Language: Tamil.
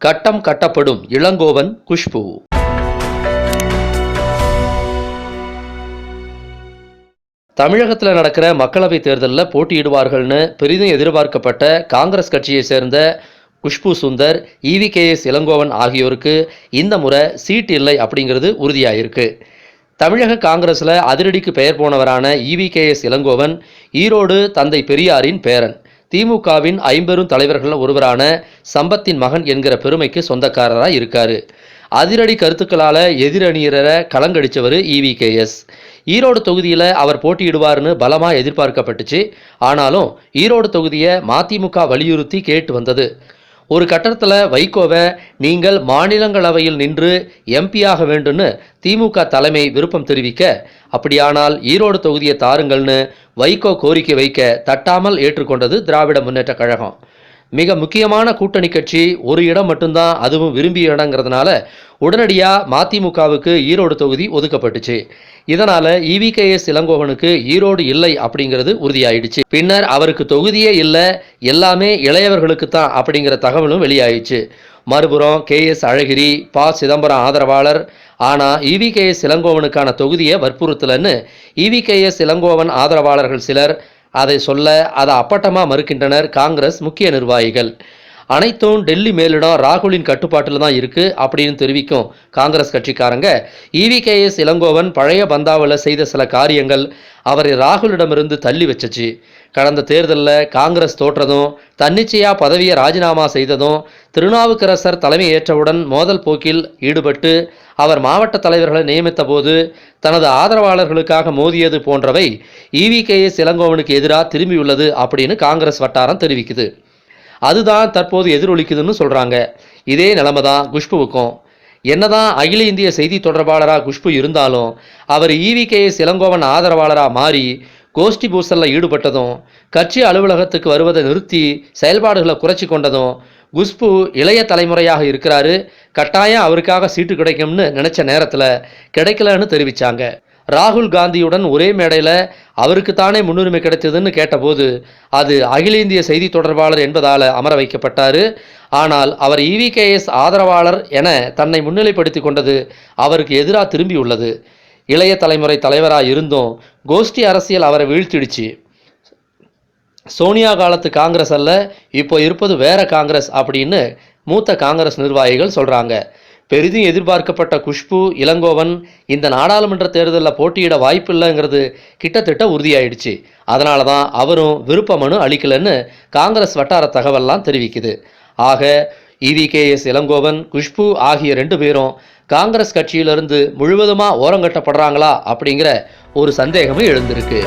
கட்டம் கட்டப்படும் இளங்கோவன் குஷ்பு. தமிழகத்தில் நடக்கிற மக்களவைத் தேர்தலில் போட்டியிடுவார்கள்னு பெரிதும் எதிர்பார்க்கப்பட்ட காங்கிரஸ் கட்சியை சேர்ந்த குஷ்பு சுந்தர் இவிகேஎஸ் இளங்கோவன் ஆகியோருக்கு இந்த முறை சீட் இல்லை அப்படிங்கிறது உறுதியாயிருக்கு. தமிழக காங்கிரஸில் அதிரடிக்கு பெயர் போனவரான இவிகேஎஸ் இளங்கோவன் ஈரோடு தந்தை பெரியாரின் பேரன். திமுகவின் ஐம்பெரும் தலைவர்கள் ஒருவரான சம்பத்தின் மகன் என்கிற பெருமைக்கு சொந்தக்காரராக இருக்காரு. அதிரடி கருத்துக்களால் எதிரணியரை கலங்கடிச்சவர் இவிகேஎஸ் ஈரோடு தொகுதியில் அவர் போட்டியிடுவார்னு பலமாக எதிர்பார்க்கப்பட்டுச்சு. ஆனாலும் ஈரோடு தொகுதியை மதிமுக வலியுறுத்தி கேட்டு வந்தது. ஒரு கட்டத்தில் வைகோவை நீங்கள் மாநிலங்களவையில் நின்று எம்பியாக வேண்டும்னு திமுக தலைமை விருப்பம் தெரிவிக்க அப்படியானால் ஈரோடு தொகுதியை தாருங்கள்னு வைகோ கோரிக்கை வைக்க தட்டாமல் ஏற்றுக்கொண்டது திராவிட முன்னேற்றக் கழகம். மிக முக்கியமான கூட்டணி கட்சி ஒரு இடம் மட்டும்தான் அதுவும் விரும்பிய இடங்கிறதுனால உடனடியாக மதிமுகவுக்கு ஈரோடு தொகுதி ஒதுக்கப்பட்டுச்சு. இதனால் இவிகேஎஸ் இளங்கோவனுக்கு ஈரோடு இல்லை அப்படிங்கிறது உறுதியாயிடுச்சு. பின்னர் அவருக்கு தொகுதியே இல்லை எல்லாமே இளையவர்களுக்கு தான் அப்படிங்கிற தகவலும் வெளியாயிடுச்சு. மறுபுறம் கேஎஸ் அழகிரி ப சிதம்பரம் ஆதரவாளர். ஆனால் இவிகேஎஸ் இளங்கோவனுக்கான தொகுதியை வற்புறுத்தலன்னு இவிகேஎஸ் இளங்கோவன் ஆதரவாளர்கள் சிலர் அதை சொல்ல அதை அப்பட்டமாக மறுக்கின்றனர் காங்கிரஸ் முக்கிய நிர்வாகிகள். அனைத்தும் டெல்லி மேலிடம் ராகுலின் கட்டுப்பாட்டில் தான் இருக்குது அப்படின்னு தெரிவிக்கும் காங்கிரஸ் கட்சிக்காரங்க. இவிகேஎஸ் இளங்கோவன் பழைய பந்தாவில் செய்த சில காரியங்கள் அவரை ராகுலிடமிருந்து தள்ளி வச்சிச்சு. கடந்த தேர்தலில் காங்கிரஸ் தோற்றதும் தன்னிச்சையாக பதவியை ராஜினாமா செய்ததும் திருநாவுக்கரசர் தலைமை ஏற்றவுடன் மோதல் போக்கில் ஈடுபட்டு அவர் மாவட்ட தலைவர்களை நியமித்த போது தனது ஆதரவாளர்களுக்காக மோதியது போன்றவை இவிகேஎஸ் இளங்கோவனுக்கு எதிராக திரும்பியுள்ளது அப்படின்னு காங்கிரஸ் வட்டாரம் தெரிவிக்குது. அதுதான் தற்போது எதிரொலிக்குதுன்னு சொல்கிறாங்க இதே நிலைமை தான் குஷ்புவுக்கும். என்னதான் அகில இந்திய செய்தி தொடர்பாளராக குஷ்பு இருந்தாலும் அவர் இவிகேஎஸ் இளங்கோவன் ஆதரவாளராக மாறி கோஷ்டி பூசலில் ஈடுபட்டதும் கட்சி அலுவலகத்துக்கு வருவதை நிறுத்தி செயல்பாடுகளை குறைச்சி கொண்டதும் குஷ்பு இளைய தலைமுறையாக இருக்கிறாரு கட்டாயம் அவருக்காக சீட்டு கிடைக்கும்னு நினச்ச நேரத்தில் கிடைக்கலன்னு தெரிவித்தாங்க ராகுல் காந்தியுடன் ஒரே மேடையில் அவருக்கு தானே முன்னுரிமை கிடைத்ததுன்னு கேட்டபோது அது அகில இந்திய செய்தி தொடர்பாளர் என்பதால் அமர வைக்கப்பட்டார். ஆனால் அவர் இவிகேஎஸ் ஆதரவாளர் என தன்னை முன்னிலைப்படுத்தி கொண்டது அவருக்கு எதிராக திரும்பியுள்ளது இளைய தலைமுறை தலைவராக இருந்தும் கோஷ்டி அரசியல் அவரை வீழ்த்திடுச்சு. சோனியா காலத்து காங்கிரஸ் அல்ல இப்போ இருப்பது வேற காங்கிரஸ் அப்படின்னு மூத்த காங்கிரஸ் நிர்வாகிகள் சொல்கிறாங்க பெரிதும் எதிர்பார்க்கப்பட்ட குஷ்பு இளங்கோவன் இந்த நாடாளுமன்ற தேர்தலில் போட்டியிட வாய்ப்பில்லைங்கிறது கிட்டத்தட்ட உறுதியாயிடுச்சு. அதனால தான் அவரும் விருப்ப மனு அளிக்கலைன்னு காங்கிரஸ் வட்டார தகவல்லாம் தெரிவிக்குது. ஆக இவிகேஎஸ் இளங்கோவன் குஷ்பு ஆகிய ரெண்டு பேரும் காங்கிரஸ் கட்சியிலிருந்து முழுவதுமாக ஓரங்கட்டப்படுறாங்களா அப்படிங்கிற ஒரு சந்தேகமும் எழுந்திருக்கு.